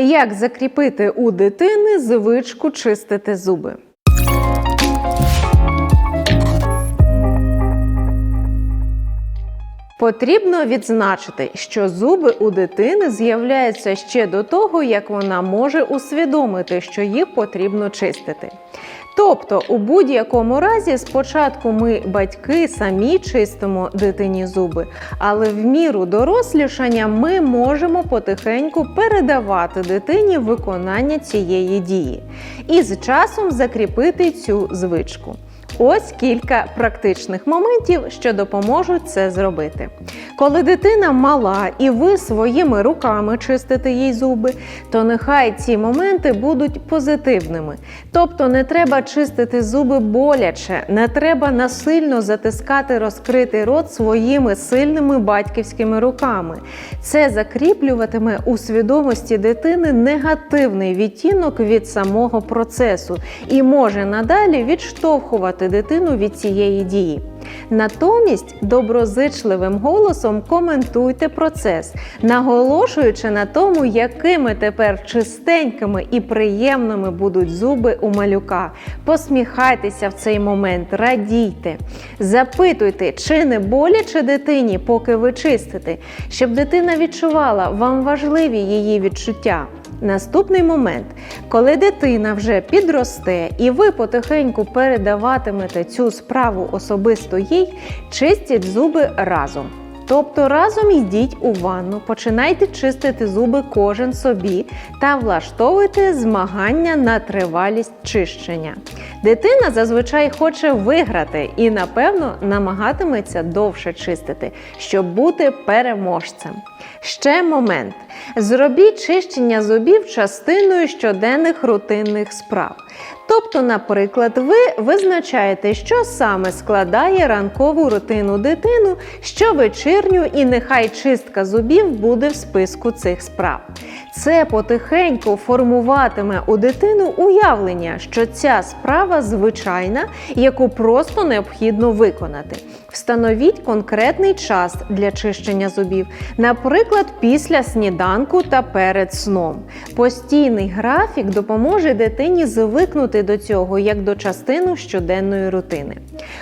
Як закріпити у дитини звичку чистити зуби? Потрібно відзначити, що зуби у дитини з'являються ще до того, як вона може усвідомити, що їх потрібно чистити. Тобто, у будь-якому разі, спочатку ми, батьки, самі чистимо дитині зуби, але в міру дорослішання ми можемо потихеньку передавати дитині виконання цієї дії і з часом закріпити цю звичку. Ось кілька практичних моментів, що допоможуть це зробити. Коли дитина мала і ви своїми руками чистите їй зуби, то нехай ці моменти будуть позитивними. Тобто не треба чистити зуби боляче, не треба насильно затискати розкритий рот своїми сильними батьківськими руками. Це закріплюватиме у свідомості дитини негативний відтінок від самого процесу і може надалі відштовхувати дитину від цієї дії. Натомість доброзичливим голосом коментуйте процес, наголошуючи на тому, якими тепер чистенькими і приємними будуть зуби у малюка. Посміхайтеся в цей момент, радійте, запитуйте, чи не боляче дитині, поки ви чистите, щоб дитина відчувала, вам важливі її відчуття. Наступний момент, коли дитина вже підросте і ви потихеньку передаватимете цю справу особисто їй, чистіть зуби разом. Тобто разом йдіть у ванну, починайте чистити зуби кожен собі та влаштовуйте змагання на тривалість чищення. Дитина зазвичай хоче виграти і, напевно, намагатиметься довше чистити, щоб бути переможцем. Ще момент. Зробіть чищення зубів частиною щоденних рутинних справ. Тобто, наприклад, ви визначаєте, що саме складає ранкову рутину дитину, що вечірню, і нехай чистка зубів буде в списку цих справ. Це потихеньку формуватиме у дитину уявлення, що ця справа звичайна, яку просто необхідно виконати. Встановіть конкретний час для чищення зубів, наприклад, після сніданку та перед сном. Постійний графік допоможе дитині звикнути до цього як до частини щоденної рутини.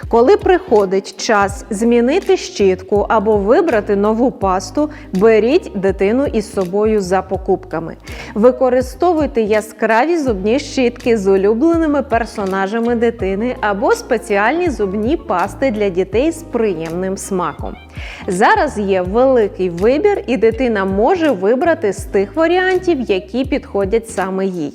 Коли приходить час змінити щітку або вибрати нову пасту, беріть дитину із собою за покупками. Використовуйте яскраві зубні щітки з улюбленими персонажами дитини або спеціальні зубні пасти для дітей з приємним смаком. Зараз є великий вибір, і дитина може вибрати з тих варіантів, які підходять саме їй.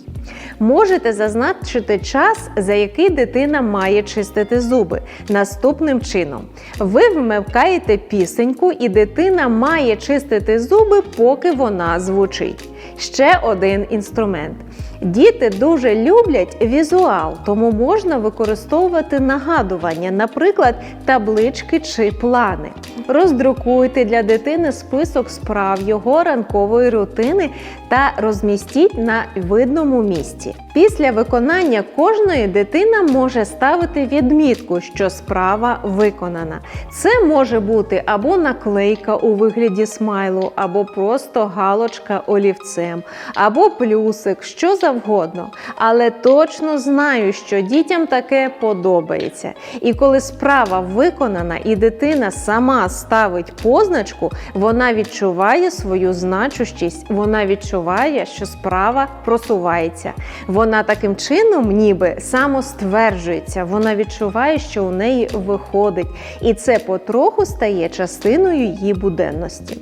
Можете зазначити час, за який дитина має чистити зуби. Наступним чином: ви вмикаєте пісеньку, і дитина має чистити зуби, поки вона звучить. Ще один інструмент. Діти дуже люблять візуал, тому можна використовувати нагадування, наприклад, таблички чи плани. Роздрукуйте для дитини список справ його ранкової рутини та розмістіть на видному місці. Після виконання кожної дитина може ставити відмітку, що справа виконана. Це може бути або наклейка у вигляді смайлу, або просто галочка олівцем, або плюсик, що завгодно. Але точно знаю, що дітям таке подобається. І коли справа виконана і дитина сама ставить позначку, вона відчуває свою значущість, вона відчуває, що справа просувається. Вона таким чином, ніби самостверджується, вона відчуває, що у неї виходить, і це потроху стає частиною її буденності.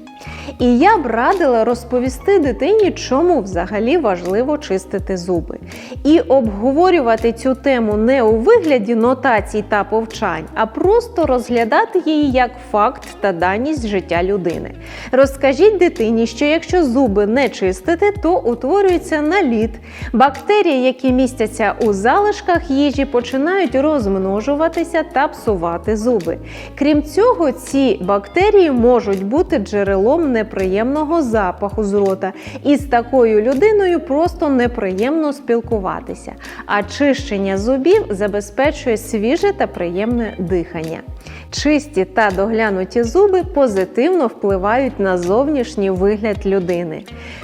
І я б радила розповісти дитині, чому взагалі важливо чистити зуби. І обговорювати цю тему не у вигляді нотацій та повчань, а просто розглядати її як факт та даність життя людини. Розкажіть дитині, що якщо зуби не чистити, то утворюється наліт. Бактерії, які містяться у залишках їжі, починають розмножуватися та псувати зуби. Крім цього, ці бактерії можуть бути джерелом неприємного запаху з рота, і з такою людиною просто неприємно спілкуватися. А чищення зубів забезпечує свіже та приємне дихання. Чисті та доглянуті зуби позитивно впливають на зовнішній вигляд людини.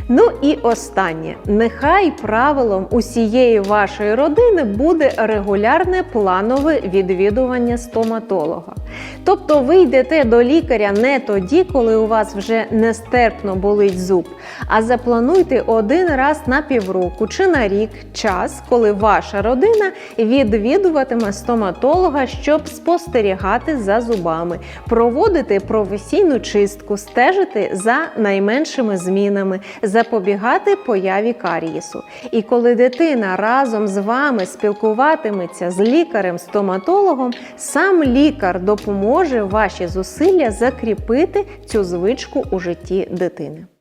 Ну і останнє, нехай правилом усієї вашої родини буде регулярне планове відвідування стоматолога. Тобто ви йдете до лікаря не тоді, коли у вас вже нестерпно болить зуб, а заплануйте один раз на півроку чи на рік час, коли ваша родина відвідуватиме стоматолога, щоб спостерігати за зубами, проводити професійну чистку, стежити за найменшими змінами, запобігати появі карієсу. І коли дитина разом з вами спілкуватиметься з лікарем-стоматологом, сам лікар допоможе ваші зусилля закріпити цю звичку у житті дитини.